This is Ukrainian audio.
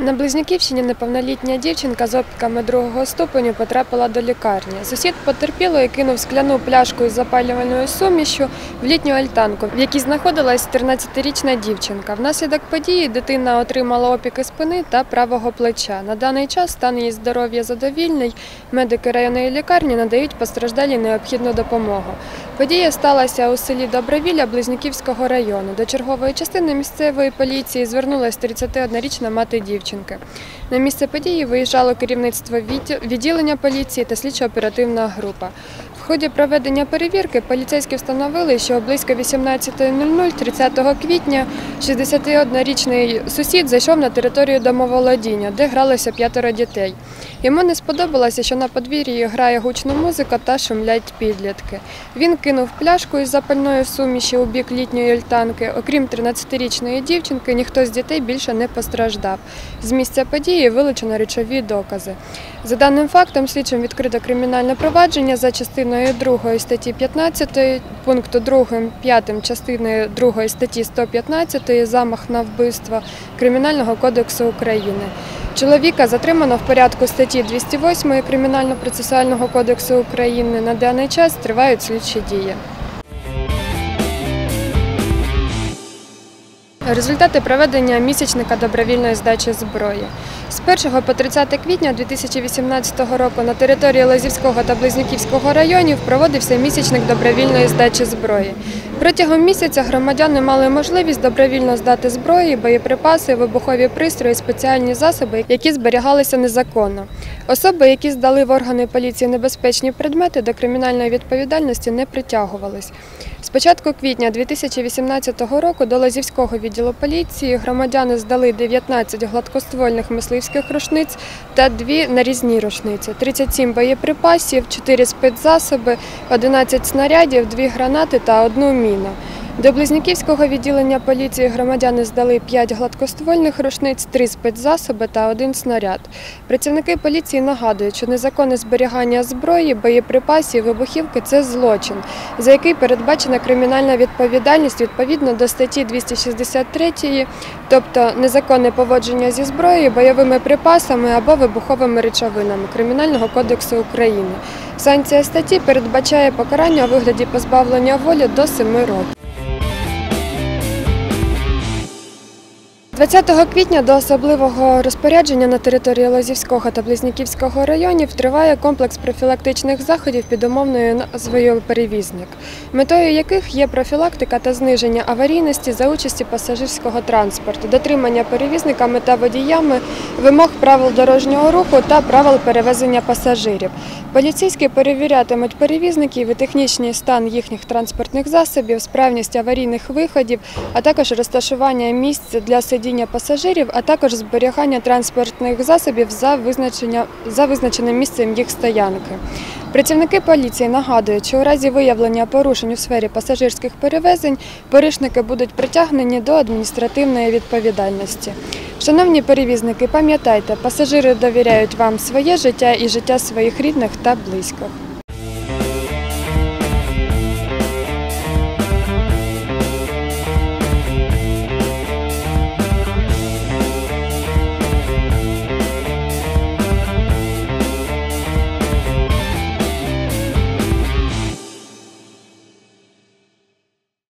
На Близнюківщині неповнолітня дівчинка з опіками другого ступеню потрапила до лікарні. Сусід потерпілої кинув скляну пляшку із запалювальною сумішю в літню альтанку, в якій знаходилась 13-річна дівчинка. Внаслідок події дитина отримала опіки спини та правого плеча. На даний час стан її здоров'я задовільний. Медики районної лікарні надають постраждалій необхідну допомогу. Подія сталася у селі Добровілля Близнюківського району. До чергової частини місцевої поліції звернулася 31-річна мати дівчинки. На місце події виїжджало керівництво відділення поліції та слідчо-оперативна група. В ході проведення перевірки поліцейські встановили, що близько 18.00 30 квітня 61-річний сусід зайшов на територію домоволодіння, де гралося п'ятеро дітей. Йому не сподобалося, що на подвір'ї грає гучна музика та шумлять підлітки. Він кинув пляшку із запальною суміші у бік літньої альтанки. Окрім 13-річної дівчинки, ніхто з дітей більше не постраждав. З місця події вилучено речові докази. За даним фактом, слідчим відкрито кримінальне провадження за частиною 2 статті 15, пункту 2, 5 частини 2 статті 115 замах на вбивство Кримінального кодексу України. Чоловіка затримано в порядку статті 208 Кримінально-процесуального кодексу України. На даний час тривають слідчі дії. Результати проведення місячника добровільної здачі зброї. З 1 по 30 квітня 2018 року на території Лазівського та Близнюківського районів проводився місячник добровільної здачі зброї. Протягом місяця громадяни мали можливість добровільно здати зброї, боєприпаси, вибухові пристрої, спеціальні засоби, які зберігалися незаконно. Особи, які здали в органи поліції небезпечні предмети, до кримінальної відповідальності не притягувались. З початку квітня 2018 року до Лазівського відділу поліції громадяни здали 19 гладкоствольних мисливських рушниць та дві нарізні рушниці, 37 боєприпасів, 4 спецзасоби, 11 снарядів, 2 гранати та одну міну. До Близнюківського відділення поліції громадяни здали 5 гладкоствольних рушниць, 3 спецзасоби та один снаряд. Працівники поліції нагадують, що незаконне зберігання зброї, боєприпасів, вибухівки це злочин, за який передбачена кримінальна відповідальність відповідно до статті 263, тобто незаконне поводження зі зброєю, бойовими припасами або вибуховими речовинами Кримінального кодексу України. Санкція статті передбачає покарання у вигляді позбавлення волі до 7 років. 20 квітня до особливого розпорядження на території Лозівського та Близнюківського районів триває комплекс профілактичних заходів під умовною назвою перевізник, метою яких є профілактика та зниження аварійності за участі пасажирського транспорту, дотримання перевізниками та водіями вимог правил дорожнього руху та правил перевезення пасажирів. Поліцейські перевірятимуть перевізників і технічний стан їхніх транспортних засобів, справність аварійних виходів, а також розташування місць для сидіння пасажирів, а також зберігання транспортних засобів за, за визначеним місцем їх стоянки. Працівники поліції нагадують, що у разі виявлення порушень у сфері пасажирських перевезень порушники будуть притягнені до адміністративної відповідальності. Шановні перевізники, пам'ятайте, пасажири довіряють вам своє життя і життя своїх рідних та близьких.